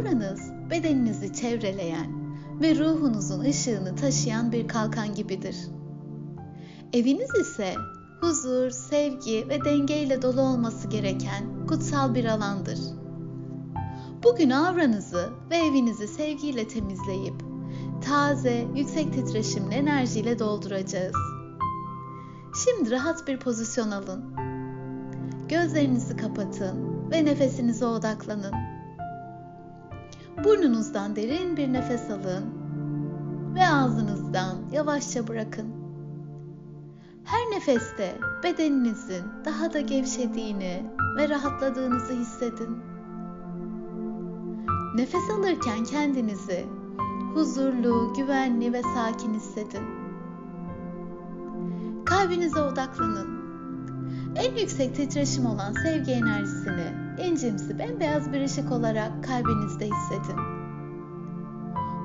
Auranız bedeninizi çevreleyen ve ruhunuzun ışığını taşıyan bir kalkan gibidir. Eviniz ise huzur, sevgi ve dengeyle dolu olması gereken kutsal bir alandır. Bugün avranızı ve evinizi sevgiyle temizleyip taze, yüksek titreşimli enerjiyle dolduracağız. Şimdi rahat bir pozisyon alın. Gözlerinizi kapatın ve nefesinize odaklanın. Burnunuzdan derin bir nefes alın ve ağzınızdan yavaşça bırakın. Her nefeste bedeninizin daha da gevşediğini ve rahatladığınızı hissedin. Nefes alırken kendinizi huzurlu, güvenli ve sakin hissedin. Kalbinize odaklanın. En yüksek titreşim olan sevgi enerjisini incimsi bembeyaz bir ışık olarak kalbinizde hissedin.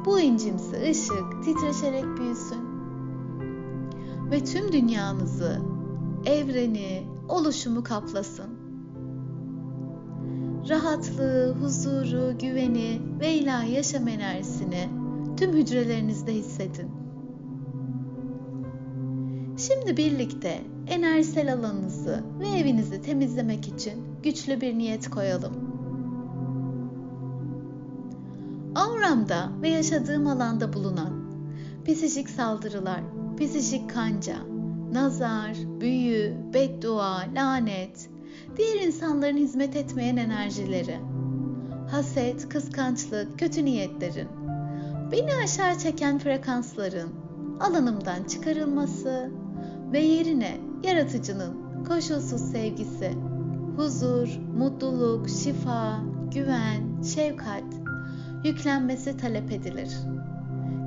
Bu incimsi ışık titreşerek büyüsün. Ve tüm dünyanızı, evreni, oluşumu kaplasın. Rahatlığı, huzuru, güveni ve ilahi yaşam enerjisini tüm hücrelerinizde hissedin. Şimdi birlikte enerjisel alanınızı ve evinizi temizlemek için güçlü bir niyet koyalım. Auramda ve yaşadığım alanda bulunan psikik saldırılar, psikik kanca, nazar, büyü, beddua, lanet, diğer insanların hizmet etmeyen enerjileri, haset, kıskançlık, kötü niyetlerin, beni aşağı çeken frekansların alanımdan çıkarılması ve yerine yaratıcının koşulsuz sevgisi, huzur, mutluluk, şifa, güven, şefkat yüklenmesi talep edilir.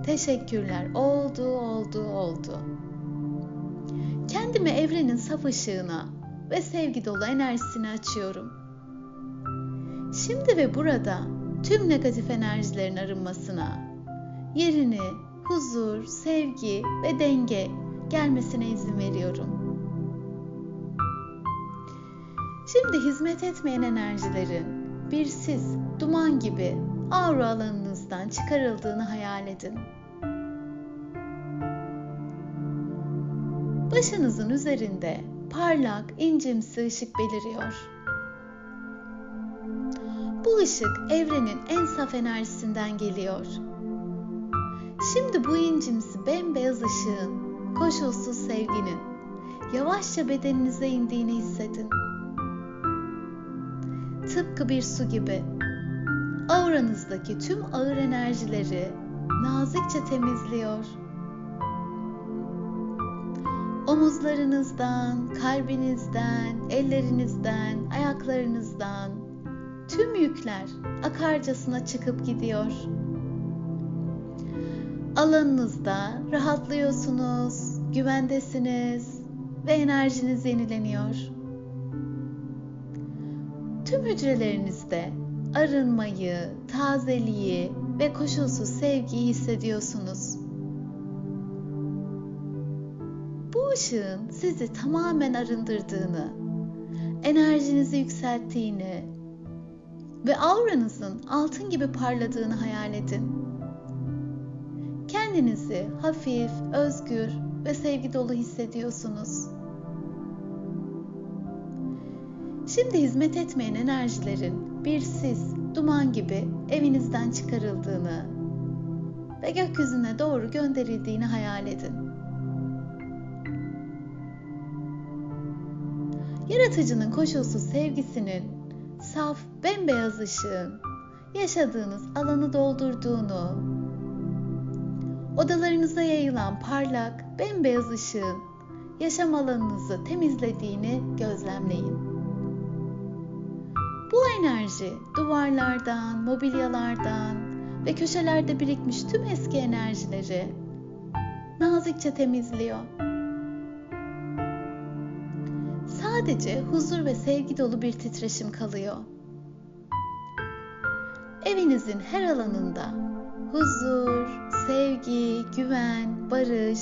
Teşekkürler oldu, oldu, oldu. Kendimi evrenin saf ışığına ve sevgi dolu enerjisine açıyorum. Şimdi ve burada tüm negatif enerjilerin arınmasına, yerini huzur, sevgi ve denge gelmesine izin veriyorum. Şimdi hizmet etmeyen enerjilerin bir sis, duman gibi aura alanınızdan çıkarıldığını hayal edin. Başınızın üzerinde parlak, incimsi ışık beliriyor. Bu ışık evrenin en saf enerjisinden geliyor. Şimdi bu incimsi bembeyaz ışığın, koşulsuz sevginin yavaşça bedeninize indiğini hissedin. Tıpkı bir su gibi auranızdaki tüm ağır enerjileri nazikçe temizliyor. Omuzlarınızdan, kalbinizden, ellerinizden, ayaklarınızdan tüm yükler akarcasına çıkıp gidiyor. Alanınızda rahatlıyorsunuz, güvendesiniz ve enerjiniz yenileniyor. Tüm hücrelerinizde arınmayı, tazeliği ve koşulsuz sevgiyi hissediyorsunuz. Bu ışığın sizi tamamen arındırdığını, enerjinizi yükselttiğini ve auranızın altın gibi parladığını hayal edin. Kendinizi hafif, özgür ve sevgi dolu hissediyorsunuz. Şimdi hizmet etmeyen enerjilerin bir sis, duman gibi evinizden çıkarıldığını ve gökyüzüne doğru gönderildiğini hayal edin. Yaratıcının koşulsuz sevgisinin saf, bembeyaz ışığın yaşadığınız alanı doldurduğunu, odalarınıza yayılan parlak, bembeyaz ışığın yaşam alanınızı temizlediğini gözlemleyin. Bu enerji duvarlardan, mobilyalardan ve köşelerde birikmiş tüm eski enerjileri nazikçe temizliyor. Sadece huzur ve sevgi dolu bir titreşim kalıyor. Evinizin her alanında huzur, sevgi, güven, barış,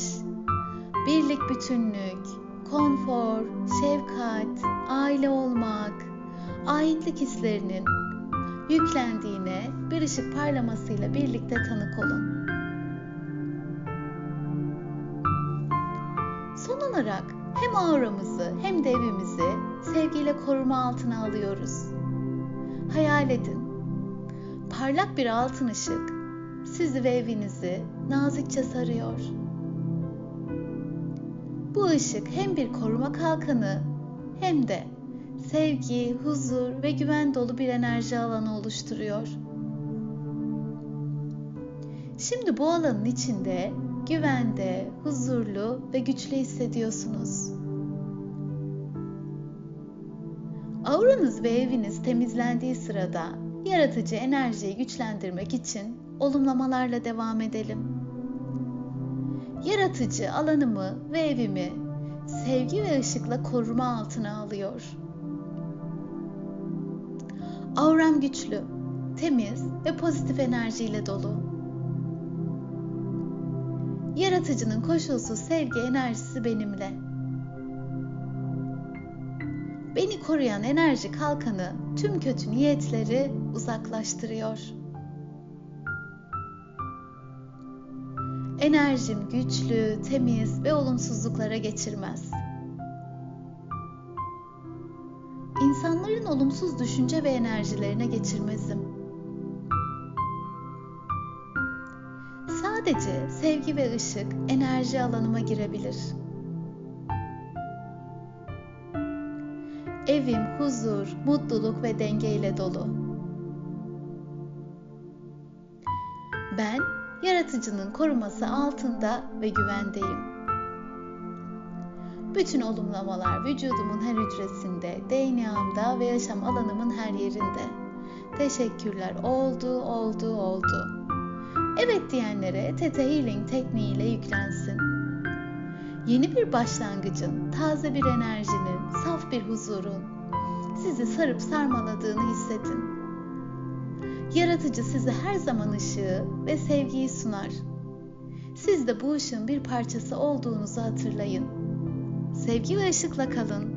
birlik bütünlük, konfor, şefkat, aile olmak, aitlik hislerinin yüklendiğine bir ışık parlamasıyla birlikte tanık olun. Son olarak hem auramızı hem de evimizi sevgiyle koruma altına alıyoruz. Hayal edin. Parlak bir altın ışık sizi ve evinizi nazikçe sarıyor. Bu ışık hem bir koruma kalkanı hem de sevgi, huzur ve güven dolu bir enerji alanı oluşturuyor. Şimdi bu alanın içinde güvende, huzurlu ve güçlü hissediyorsunuz. Auranız ve eviniz temizlendiği sırada yaratıcı enerjiyi güçlendirmek için olumlamalarla devam edelim. Yaratıcı alanımı ve evimi sevgi ve ışıkla koruma altına alıyor. Auram güçlü, temiz ve pozitif enerjiyle dolu. Yaratıcının koşulsuz sevgi enerjisi benimle. Beni koruyan enerji kalkanı tüm kötü niyetleri uzaklaştırıyor. Enerjim güçlü, temiz ve olumsuzluklara geçirmez. İnsanların olumsuz düşünce ve enerjilerine geçirmezim. Sadece sevgi ve ışık enerji alanıma girebilir. Evim huzur, mutluluk ve denge ile dolu. Ben yaratıcının koruması altında ve güvendeyim. Bütün olumlamalar vücudumun her hücresinde, DNA'mda ve yaşam alanımın her yerinde. Teşekkürler oldu, oldu, oldu. Evet diyenlere Tete Healing tekniğiyle yüklensin. Yeni bir başlangıcın, taze bir enerjinin, saf bir huzurun sizi sarıp sarmaladığını hissedin. Yaratıcı size her zaman ışığı ve sevgiyi sunar. Siz de bu ışığın bir parçası olduğunuzu hatırlayın. Sevgi ve ışıkla kalın.